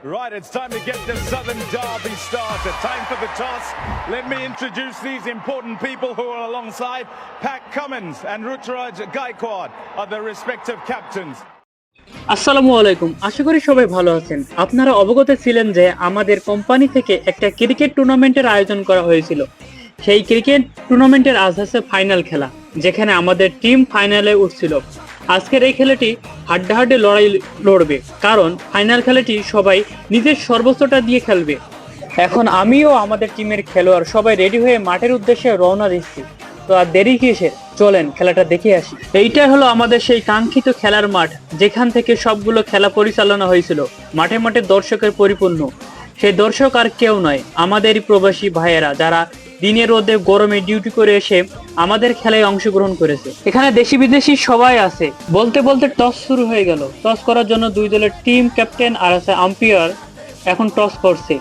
Right, it's time to get the Southern Derby started. Time for the toss. Let me introduce these important people who are alongside. Pat Cummins and Ruturaj Gaikwad are the respective captains. আসসালামু আলাইকুম আশা করি সবাই ভালো আছেন আপনারা অবগত ছিলেন যে আমাদের কোম্পানি থেকে একটা ক্রিকেট টুর্নামেন্টের আয়োজন করা হয়েছিল সেই ক্রিকেট টুর্নামেন্টের আজ আছে ফাইনাল খেলা যেখানে আমাদের টিম ফাইনালে উঠছিল আজকের এই খেলাটি হাড্ডাহাড্ডে লড়াই লড়বে, কারণ ফাইনাল খেলাটি সবাই নিজের সর্বোচ্চটা দিয়ে খেলবে। এখন আমিও আমাদের টিমের খেলোয়াড় সবাই রেডি হয়ে মাঠের উদ্দেশ্যে রওনা দিচ্ছি। তো আর দেরি কিসের? চলেন, খেলাটা দেখে আসি। এইটাই হলো আমাদের সেই কাঙ্ক্ষিত খেলার মাঠ, যেখান থেকে সবগুলো খেলা পরিচালনা হয়েছিল। মাঠে মাঠে দর্শকের পরিপূর্ণ। সেই দর্শক আর কেউ নয়, আমাদেরই প্রবাসী ভাইয়েরা, যারা দিনের রোদে, গরমে ডিউটি করে এসে আমাদের খেলায় অংশগ্রহণ করেছে। এখানে দেশি বিদেশি সবাই আছে। বলতে বলতে টস শুরু হয়ে গেল। টস করার জন্য দুই দলের টিম ক্যাপ্টেন আর আছে আম্পায়ার এখন টস করছে।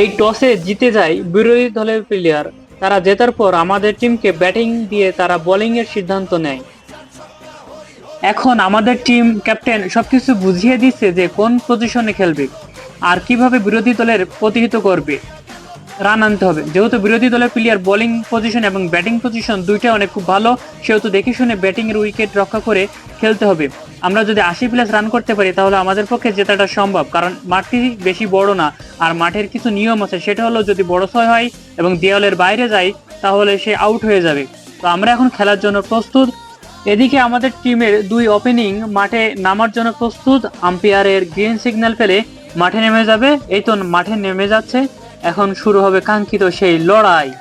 এই টসে জিতে যায় বিরোধী দলের প্লেয়ার তারা জেতার পর আমাদের টিমকে ব্যাটিং দিয়ে তারা বোলিং এর সিদ্ধান্ত নেয়। এখন আমাদের টিম ক্যাপ্টেন সবকিছু বুঝিয়ে দিচ্ছে যে কোন পজিশনে খেলবে আর কীভাবে বিরোধী দলের প্রতিহিত করবে। রান আনতে হবে। যেহেতু বিরোধী দলের প্লেয়ার বোলিং পজিশন এবং ব্যাটিং পজিশন দুইটা অনেক খুব ভালো, সেহেতু দেখে শুনে ব্যাটিং এর উইকেট রক্ষা করে খেলতে হবে। আমরা যদি আশি প্লাস রান করতে পারি, তাহলে আমাদের পক্ষে জেতাটা সম্ভব, কারণ মাঠটি বেশি বড় না। আর মাঠের কিছু নিয়ম আছে, সেটা হলো যদি বড় ছয় হয় এবং দেওয়ালের বাইরে যায়, তাহলে সে আউট হয়ে যাবে। তো আমরা এখন খেলার জন্য প্রস্তুত। এদিকে আমাদের টিমের দুই ওপেনিং মাঠে নামার জন্য প্রস্তুত। আম্পায়ারের গ্রিন সিগন্যাল পেলে মাঠে নেমে যাবে। এই তো মাঠে নেমে যাচ্ছে। এখন শুরু হবে কাঙ্ক্ষিত সেই লড়াই।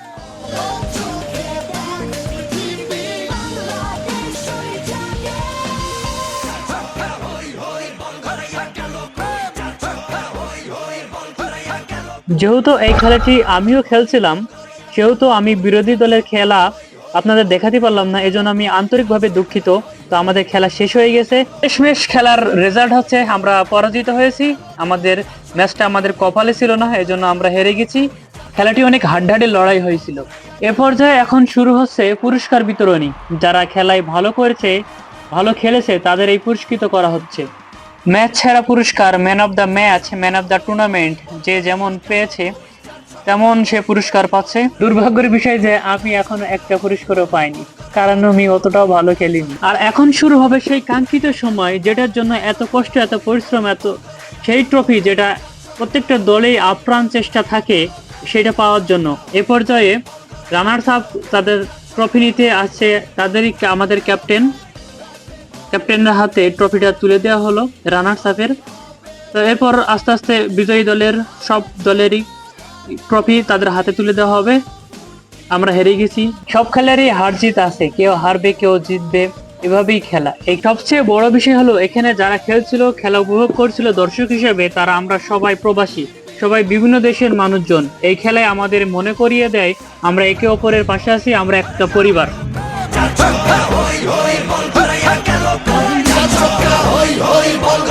যেহেতু এই খেলাটি আমিও খেলছিলাম, সেহেতু আমি বিরোধী দলের খেলা আপনাদের দেখাতে পারলাম না, এজন্য আমি আন্তরিকভাবে দুঃখিত। তো আমাদের খেলা শেষ হয়ে গেছে। শেষমেশ খেলার রেজাল্ট হচ্ছে আমরা পরাজিত হয়েছি। আমাদের ম্যাচটা আমাদের কপালে ছিল না, এজন্য আমরা হেরে গেছি। খেলাটি অনেক হাড্ডাহাড্ডি লড়াই হয়েছিল। এ পর্যায়ে এখন শুরু হচ্ছে পুরস্কার বিতরণী। যারা খেলায় ভালো করেছে, ভালো খেলেছে, তাদের এই পুরস্কৃত করা হচ্ছে। ম্যাচ সেরা পুরস্কার man of the match, man of the tournament, যে যেমন পেয়েছে, তেমন সে পুরস্কার পাচ্ছে। দুর্ভাগ্যের বিষয় যে আমি এখনও একটা পুরস্কারও পাইনি, কারণ আমি অতটাও ভালো খেলিনি। আর এখন শুরু হবে সেই কাঙ্ক্ষিত সময়, যেটার জন্য এত কষ্ট, এত পরিশ্রম, এত সেই ট্রফি যেটা প্রত্যেকটা দলেই আপ্রাণ চেষ্টা থাকে, সেটা পাওয়ার জন্য। এ পর্যায়ে রানার্স আপ তাদের ট্রফি নিতে আসছে, তাদেরই আমাদের ক্যাপ্টেন ক্যাপ্টেনের হাতে ট্রফিটা তুলে দেওয়া হলো রানার্স আপের। তো এরপর আস্তে আস্তে বিজয়ী দলের সব দলেরই ট্রফি তাদের হাতে তুলে দেওয়া হবে। আমরা হেরে গেছি। সব খেলারই হার জিত আছে। কেউ হারবে কেউ জিতবে এভাবেই খেলা। এই সবচেয়ে বড় বিষয় হলো এখানে যারা খেলছিল খেলা উপভোগ করছিল দর্শক হিসেবে তারা আমরা সবাই প্রবাসী সবাই বিভিন্ন দেশের মানুষজন। এই খেলায় আমাদের মনে করিয়ে দেয় আমরা একে অপরের পাশে আছি আমরা একটা পরিবার। বলগা হই হই বলগা